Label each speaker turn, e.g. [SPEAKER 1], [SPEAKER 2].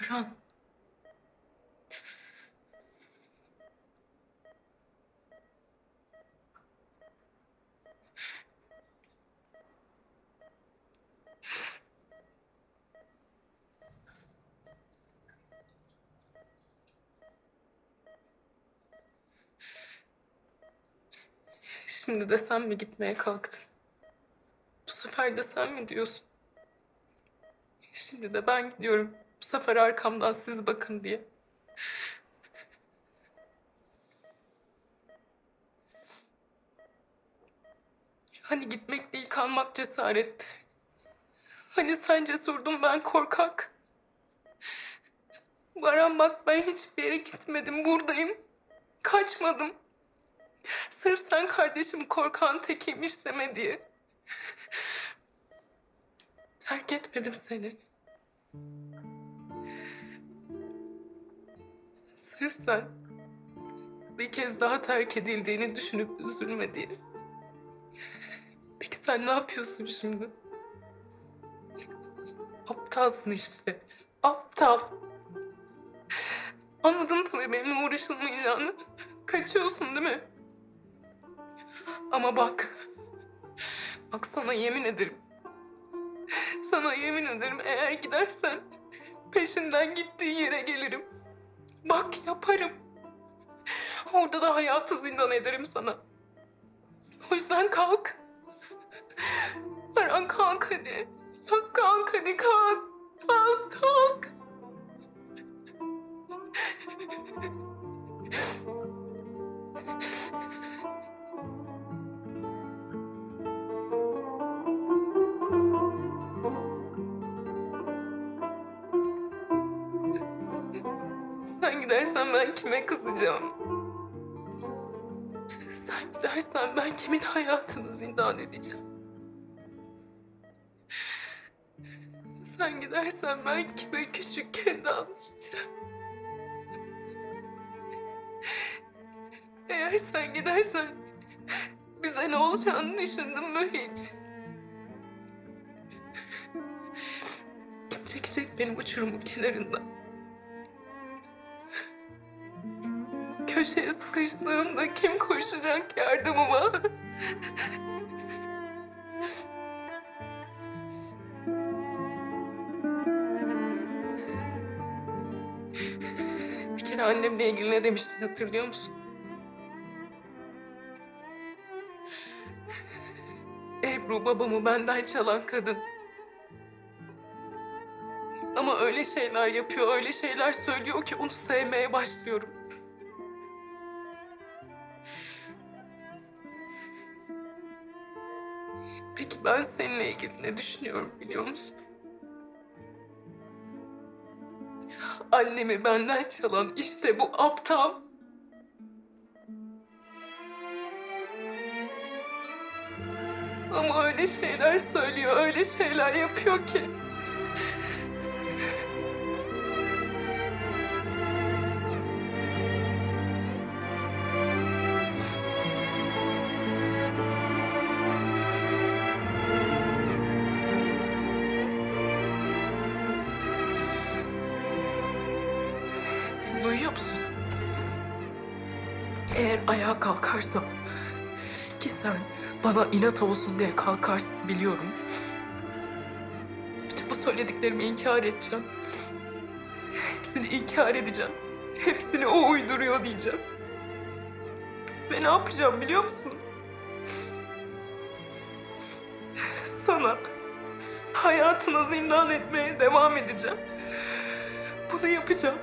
[SPEAKER 1] Baran. Şimdi de sen mi gitmeye kalktın? Bu sefer de sen mi diyorsun? Şimdi de ben gidiyorum. Bu sefer arkamdan siz bakın diye. Hani gitmek değil kalmak cesaretti. Hani sen cesurdun ben korkak. Baran bak ben hiçbir yere gitmedim buradayım. Kaçmadım. Sırf sen kardeşim korkan tekiymiş deme diye. Terk etmedim seni. Sırf sen bir kez daha terk edildiğini düşünüp üzülme diye. Peki sen ne yapıyorsun şimdi? Aptalsın işte. Aptal. Anladın tabii benimle uğraşılmayacağını. Kaçıyorsun değil mi? Ama bak. Bak sana yemin ederim. Sana yemin ederim eğer gidersen peşinden gittiği yere gelirim. Bak yaparım. Orada da hayatı zindan ederim sana. O yüzden kalk. Baran kalk hadi. Ya kalk hadi kalk. Kalk kalk. Gidersen ben kime kızacağım? Sen gidersen ben kimin hayatını zindan edeceğim? Sen gidersen ben kime küçükken de anlayacağım? Eğer sen gidersen bize ne olacağını düşündün mü hiç? Kim çekecek benim uçurumun kenarında? Köşeye sıkıştığımda kim koşacak yardımıma? Bir kere annemle ilgili ne demiştin hatırlıyor musun? Ebru babamı benden çalan kadın. Ama öyle şeyler yapıyor, öyle şeyler söylüyor ki onu sevmeye başlıyorum. Peki ben seninle ilgili ne düşünüyorum biliyor musun? Annemi benden çalan işte bu aptal. Ama öyle şeyler söylüyor, öyle şeyler yapıyor ki. Duyuyor musun? Eğer ayağa kalkarsam ki sen bana inat olsun diye kalkarsın biliyorum. Bütün bu söylediklerimi inkar edeceğim. Hepsini inkar edeceğim. Hepsini o uyduruyor diyeceğim. Ve ne yapacağım biliyor musun? Sana hayatına zindan etmeye devam edeceğim. Bunu yapacağım.